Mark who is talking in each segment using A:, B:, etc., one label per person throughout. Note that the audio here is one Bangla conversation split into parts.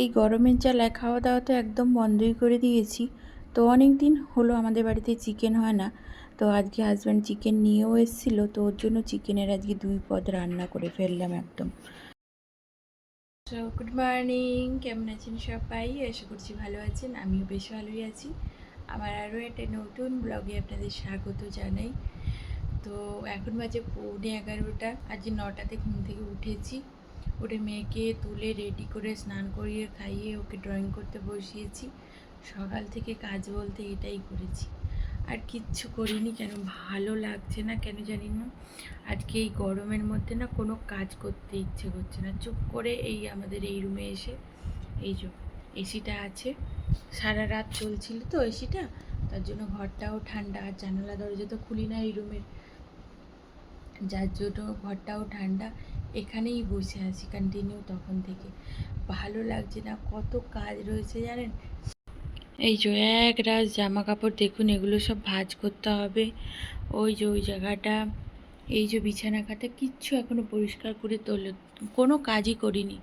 A: এই গরমের জ্বালায় খাওয়া দাওয়া তো একদম বন্ধই করে দিয়েছি। তো অনেক দিন হলো আমাদের বাড়িতে চিকেন হয় না। তো আজকে হাজব্যান্ড চিকেন নিয়েও এসেছিল, তো ওর জন্য চিকেনের আজকে দুই পদ রান্না করে ফেললাম একদম। তো গুড মর্নিং কেমন আছেন সবাই? আশা করছি ভালো আছেন, আমিও বেশ ভালোই আছি। আমার আরও একটা নতুন ব্লগে আপনাদের স্বাগত জানাই। তো এখন বাজে পৌনে এগারোটা, আজ নটাতে ঘুম থেকে উঠেছি। উঠে মেয়েকে তুলে রেডি করে স্নান করিয়ে খাইয়ে ওকে ড্রয়িং করতে বসিয়েছি। সকাল থেকে কাজ বলতে এটাই করেছি। আর কিচ্ছু করিনি, কেন ভালো লাগছে না কেন জানি না। আজকে এই গরমের মধ্যে না কোনো কাজ করতে ইচ্ছে করছে না। চুপ করে এই আমাদের এই রুমে এসে এই যে এসিটা আছে, সারা রাত চলছিল তো এসিটা তার জন্য ঘরটাও ঠান্ডা আর জানালা দরজা তো খুলি না এই রুমের যার জন্য ঘরটাও ঠান্ডা, এখানেই বসে আছি কন্টিনিউ তখন থেকে। ভালো লাগছে না, কত কাজ রয়েছে জানেন? এই যে এক রাজ জামা কাপড় দেখুন, এগুলো সব ভাজ করতে হবে। ওই যে ওই জায়গাটা, এই যে বিছানা কাটা কিচ্ছু এখনও পরিষ্কার করে তোলে, কোনো কাজই করিনি।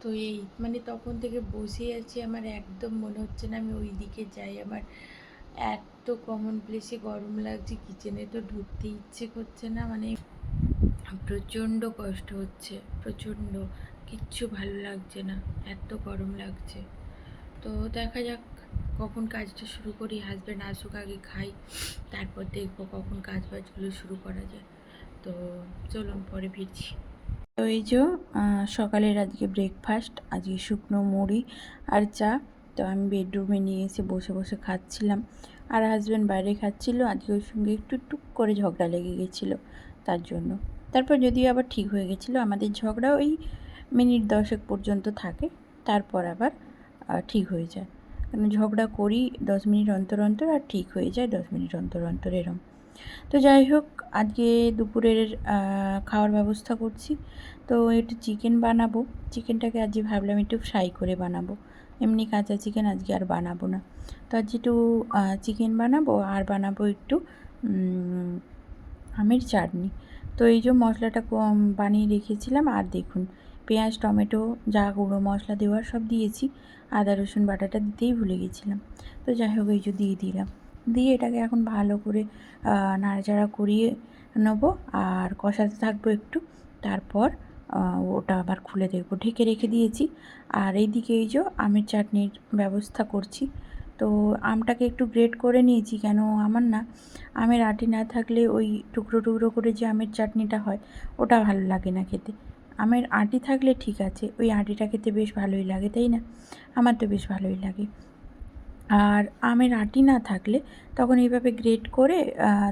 A: তো এই মানে তখন থেকে বসে আছি, আমার একদম মনে হচ্ছে না আমি ওই দিকে যাই, আমার এত কমন প্লেসে গরম লাগছে কিচেনে তো ঢুকতে ইচ্ছে করছে না মানে প্রচণ্ড কষ্ট হচ্ছে, প্রচণ্ড। কিচ্ছু ভালো লাগছে না, এত গরম লাগছে। তো দেখা যাক কখন কাজটা শুরু করি হাজব্যান্ড আসুক আগে খাই, তারপর দেখব কখন কাজ বাজগুলো শুরু করা যায়। তো চলুন, পরে ফিরছি। তো এই যে সকালের আজকে ব্রেকফাস্ট আজকে শুকনো মুড়ি আর চা। তো আমি বেডরুমে নিয়ে এসে বসে বসে খাচ্ছিলাম। আর হাজব্যান্ড বাইরে খাচ্ছিল, আজকে ওর সঙ্গে একটু টুক করে ঝগড়া লেগে গেছিল তার জন্য। তারপর যদিও আবার ঠিক হয়ে গেছিল, আমাদের ঝগড়া ওই মিনিট দশেক পর্যন্ত থাকে, তারপর আবার ঠিক হয়ে যায়। কারণ ঝগড়া করি দশ মিনিট অন্তর অন্তর আর ঠিক হয়ে যায় দশ মিনিট অন্তর অন্তর এরম। তো যাই হোক, আজকে দুপুরের খাওয়ার ব্যবস্থা করছি। তো একটু চিকেন বানাবো। চিকেনটাকে আজকে ভাবলাম একটু ফ্রাই করে বানাবো। এমনি কাঁচা চিকেন আজকে আর বানাবো না। তো আজ একটু চিকেন বানাবো আর বানাবো একটু আমের চাটনি। তো এই যে মশলাটা বানিয়ে রেখেছিলাম আর দেখুন, পেঁয়াজ, টমেটো, যা গুঁড়ো মশলা দেওয়ার সব দিয়েছি, আদা, রসুন বাটাটা দিতেই ভুলে গেছিলাম। তো যাই হোক, এই যে দিয়ে দিলাম। দিয়ে এটাকে এখন ভালো করে নাড়াচাড়া করিয়ে নেব আর কষাতে থাকব একটু। তারপর ওটা আবার খুলে দেখব। ঢেকে রেখে দিয়েছি। আর এইদিকে এই যে আমের চাটনির ব্যবস্থা করছি। তো আমটাকে একটু গ্রেট করে নিয়েছি কেন আমার না, আমের আটি না থাকলে ওই টুকরো টুকরো করে যে আমের চাটনিটা হয়, ওটা ভালো লাগে না খেতে। আমের আটি থাকলে ঠিক আছে, ওই আটিটা খেতে বেশ ভালোই লাগে, তাই না? আমার তো বেশ ভালোই লাগে। আর আমের আটি না থাকলে তখন এইভাবে গ্রেট করে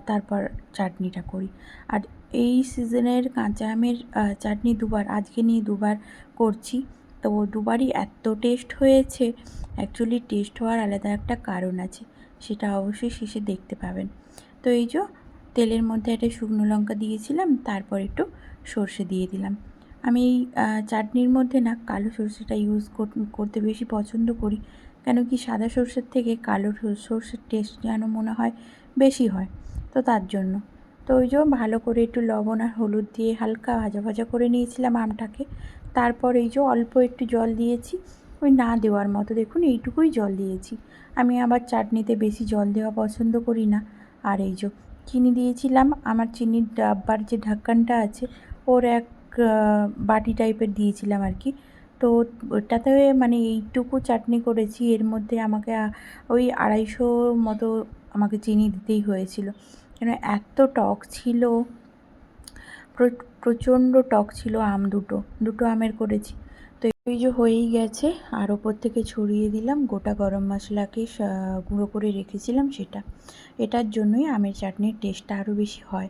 A: তারপর চাটনিটা করি। আর এই সিজনের কাঁচা আমের চাটনি দুবার, আজকে নিয়ে দুবার করছি। তো দুবারই এত টেস্ট হয়েছে অ্যাকচুয়ালি টেস্ট হওয়ার আলাদা একটা কারণ আছে, সেটা অবশ্যই শেষে দেখতে পাবেন। তো এই যে তেলের মধ্যে একটা শুকনো লঙ্কা দিয়েছিলাম, তারপর একটু সর্ষে দিয়ে দিলাম। আমি এই চাটনির মধ্যে না কালো সর্ষেটা ইউজ করতে বেশি পছন্দ করি, কেন কি সাদা সর্ষের থেকে কালো সর্ষের টেস্ট যেন মনে হয় বেশি হয়। তো তার জন্য তো ওই যে ভালো করে একটু লবণ আর হলুদ দিয়ে হালকা ভাজা ভাজা করে নিয়েছিলাম আমটাকে। তারপর এই যে অল্প একটু জল দিয়েছি, ওই না দেওয়ার মতো। দেখুন, এইটুকুই জল দিয়েছি। আমি আবার চাটনিতে বেশি জল দেওয়া পছন্দ করি না। আর এই যে চিনি দিয়েছিলাম, আমার চিনির ডাব্বার যে ঢাক্কানটা আছে, ওর এক বাটি টাইপের দিয়েছিলাম আর কি। তো ওটাতে মানে এইটুকু চাটনি করেছি, এর মধ্যে আমাকে ওই আড়াইশো মতো আমাকে চিনি দিতেই হয়েছিল। কেন এত টক ছিল, প্র- প্রচণ্ড টক ছিল আম দুটো দুটো আমের করেছি। তো এই যে হয়েই গেছে, আর ওপর থেকে ছড়িয়ে দিলাম, গোটা গরম মশলাকে গুঁড়ো করে রেখেছিলাম সেটা। এটার জন্যই আমের চাটনির টেস্টটা আরও বেশি হয়।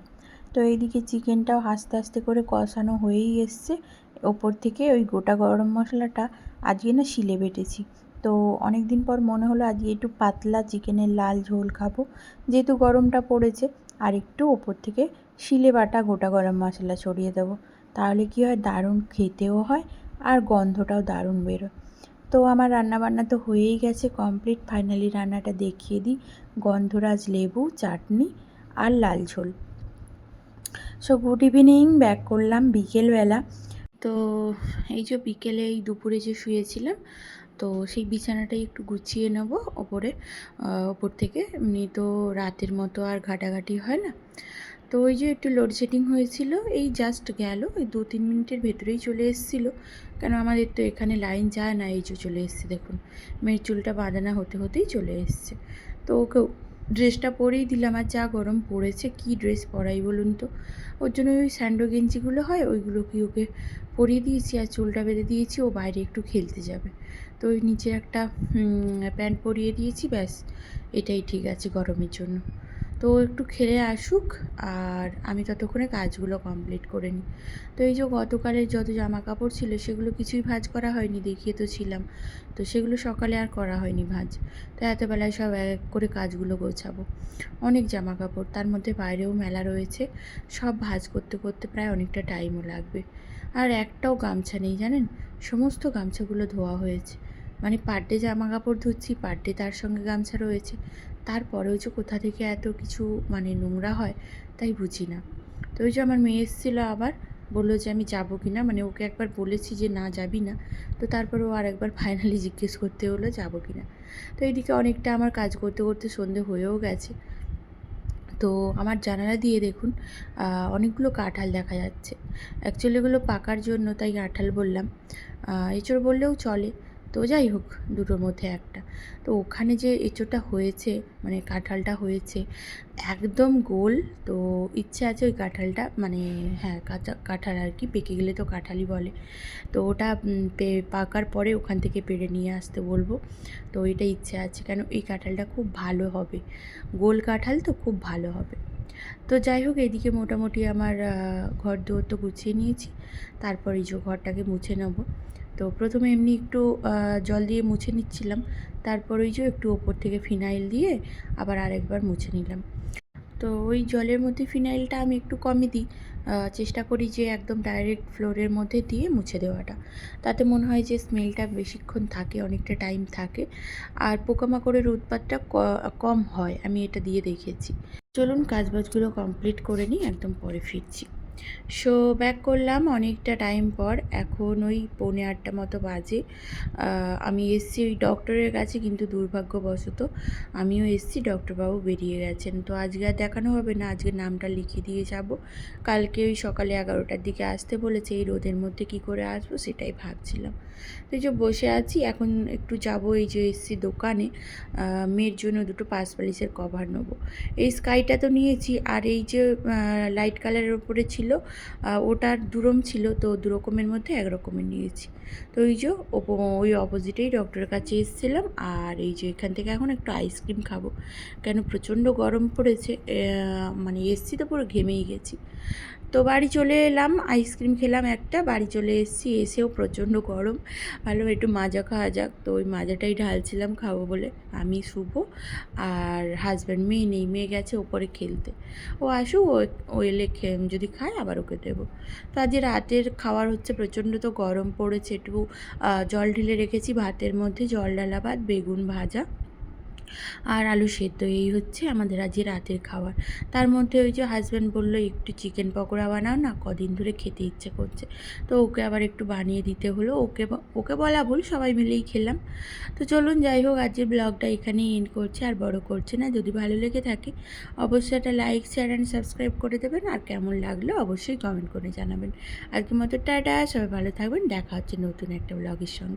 A: তো এইদিকে চিকেনটাও আস্তে আস্তে করে কষানো হয়েই এসছে। ওপর থেকে ওই গোটা গরম মশলাটা আজকে না শিলে বেটেছি। তো অনেক দিন পর মনে হলো আজকে একটু পাতলা চিকেনের লাল ঝোল খাব। যেহেতু গরমটা পড়েছে আর একটু ওপর থেকে শিলে বাটা গোটা গরম মশলা ছড়িয়ে দেবো। তাহলে কী হয়? দারুণ খেতেও হয় আর গন্ধটাও দারুণ বেরোয়। তো আমার রান্নাবান্না তো হয়েই গেছে কমপ্লিট। ফাইনালি রান্নাটা দেখিয়ে দিই। গন্ধরাজ লেবু, চাটনি আর লাল ঝোল। সো গুড ইভিনিং ব্যাক করলাম বিকেলবেলা। তো এই যে বিকেলে এই দুপুরে যে শুয়েছিলাম তো সেই বিছানাটাই একটু গুছিয়ে নেব ওপরে ওপর থেকে। এমনি তো রাতের মতো আর ঘাটাঘাটি হয় না। তো ওই যে একটু লোডশেডিং হয়েছিল, এই জাস্ট গেল। ওই দু তিন মিনিটের ভেতরেই চলে এসেছিল। কেন আমাদের তো এখানে লাইন যায় না, এই যে চলে এসছে দেখুন। মেয়ের চুলটা বাঁধানা হতে হতেই চলে এসছে। তো ওকে ড্রেসটা পরেই দিলাম, আর যা গরম পড়েছে, কি ড্রেস পরাই বলুন তো? ওর জন্য ওই স্যান্ডো গেঞ্জিগুলো হয়, ওইগুলো কি ওকে পরিয়ে দিয়েছি, আর চুলটা বেঁধে দিয়েছি, ও বাইরে একটু খেলতে যাবে। তো ওই নিচে একটা প্যান্ট পরিয়ে দিয়েছি, ব্যাস, এটাই ঠিক আছে গরমের জন্য। তো একটু খেলে আসুক, আর আমি ততক্ষণে কাজগুলো কমপ্লিট করে নিই। তো এই যে গতকালের যত জামা কাপড় ছিল, সেগুলো কিছুই ভাজ করা হয়নি, দেখিয়ে তো ছিলাম। তো সেগুলো সকালে আর করা হয়নি ভাজ। তো এতবেলায় সব এক করে কাজগুলো গোছাবো। অনেক জামা কাপড় তার মধ্যে বাইরেও মেলা রয়েছে। সব ভাজ করতে করতে প্রায় অনেকটা টাইমও লাগবে। আর একটাও গামছা নেই, জানেন? সমস্ত গামছাগুলো ধোয়া হয়েছে। মানে পার ডে জামা কাপড় ধুচ্ছি পার ডে তার সঙ্গে গামছা রয়েছে। তারপরেও যে কোথা থেকে এত কিছু মানে নোংরা হয়, তাই বুঝি না। তো ওই যে আমার মেয়ে এসেছিল আবার, বলল যে আমি যাব কি না মানে ওকে একবার বলেছি যে না যাবি না। তো তারপর ও আর একবার ফাইনালি জিজ্ঞেস করতে হলো যাব কি না তো এইদিকে অনেকটা আমার কাজ করতে করতে সন্ধে হয়েও গেছে। তো আমার জানালা দিয়ে দেখুন অনেকগুলো কাঁঠাল দেখা যাচ্ছে। অ্যাকচুয়ালি এগুলো পাকার জন্য তাই কাঁঠাল বললাম। এঁচড় বললেও চলে। তো যাই হোক, দুটোর মধ্যে একটা। তো ওখানে যে এঁচোটা হয়েছে মানে কাঁঠালটা হয়েছে, একদম গোল। তো ইচ্ছে আছে ওই কাঁঠালটা মানে হ্যাঁ কাঁচা কাঁঠাল আর কি, পেকে গেলে তো কাঁঠালই বলে। তো ওটা পাকার পরে ওখান থেকে পেড়ে নিয়ে আসতে বলব। তো এটা ইচ্ছে আছে, কেন এই কাঁঠালটা খুব ভালো হবে। গোল কাঁঠাল তো খুব ভালো হবে। তো যাই হোক, এদিকে মোটামুটি আমার ঘর দুয়ার তো গুছিয়ে নিয়েছি। তারপর এই যে ঘরটাকে মুছে নেব। তো প্রথমে এমনি একটু জল দিয়ে মুছে নিচ্ছিলাম। তারপর ওই যে একটু ওপর থেকে ফিনাইল দিয়ে আবার আরেকবার মুছে নিলাম। তো ওই জলের মধ্যে ফিনাইলটা আমি একটু কমই দিই। চেষ্টা করি যে একদম ডাইরেক্ট ফ্লোরের মধ্যে দিয়ে মুছে দেওয়াটা। তাতে মনে হয় যে স্মেলটা বেশিক্ষণ থাকে, অনেকটা টাইম থাকে। আর পোকামাকড়ের উৎপাতটা কম হয়, আমি এটা দিয়ে দেখেছি চলুন কাজবাজগুলো কমপ্লিট করে নিই, একদম পরে ফিরছি। সো ব্যাক করলাম অনেকটা টাইম পর। এখন ওই পৌনে আটটা মতো বাজে। আমি এসছি ওই ডক্টরের কাছে কিন্তু দুর্ভাগ্যবশত আমিও এসছি ডক্টরবাবু বেরিয়ে গেছেন। তো আজকে আর দেখানো হবে না, আজকে নামটা লিখিয়ে দিয়ে যাব। কালকে ওই সকালে এগারোটার দিকে আসতে বলেছে, এই রোদের মধ্যে কি করে আসব সেটাই ভাবছিলাম। তো এই যে বসে আছি, এখন একটু যাব এই যে এসছি দোকানে। মেয়ের জন্য দুটো পাঁচ বালিশের কভার নেব। এই স্কাইটা তো নিয়েছি, আর এই যে লাইট কালারের ওপরে ছিল আহ, ওটার দুরম ছিল তো দু রকমের মধ্যে একরকমের নিয়েছি। তো ওই যে ওই অপোজিটেই ডক্টরের কাছে এসেছিলাম আর এই যে এখান থেকে এখন একটু আইসক্রিম খাব। কেন প্রচণ্ড গরম পড়েছে মানে এসছি তো পুরো ঘেমেই গেছি। তো বাড়ি চলে এলাম, আইসক্রিম খেলাম একটা, বাড়ি চলে এসেছি, এসেও প্রচণ্ড গরম। ভালো, একটু মাজা খাওয়া যাক, তো ওই মাজাটাই ঢালছিলাম খাব বলে। আমি, শুভ আর হাজব্যান্ড মেয়ে নেই, মেয়ে গেছে ওপরে খেলতে। ও আসুক, ও এলে যদি খায় আবার ওকে দেবো। তো আজ রাতের খাওয়ার হচ্ছে প্রচণ্ড তো গরম পড়েছে, একটু জল ঢেলে রেখেছি ভাতের মধ্যে, জল ডালা ভাত বেগুন ভাজা। আর আলু সেদ্ধ, এই হচ্ছে আমাদের আজকে রাতের খাবার। তার মধ্যে ওই যে হাজব্যান্ড বলল, একটু চিকেন পকোড়া বানাও না, কদিন ধরে খেতে ইচ্ছে করছে। তো ওকে আবার একটু বানিয়ে দিতে হলো। ওকে ওকে বলা ভুল, সবাই মিলেই খেলাম। তো চলুন, যাই হোক, আজকের ব্লগটা এখানেই এন্ড করছে, আর বড় করছে না। যদি ভালো লেগে থাকে, অবশ্যই একটা লাইক শেয়ার অ্যান্ড সাবস্ক্রাইব করে দেবেন। আর কেমন লাগল, অবশ্যই কমেন্ট করে জানাবেন। আজকের মতো টাটা, সবাই ভালো থাকবেন। দেখা হচ্ছে নতুন একটা ব্লগের সঙ্গে।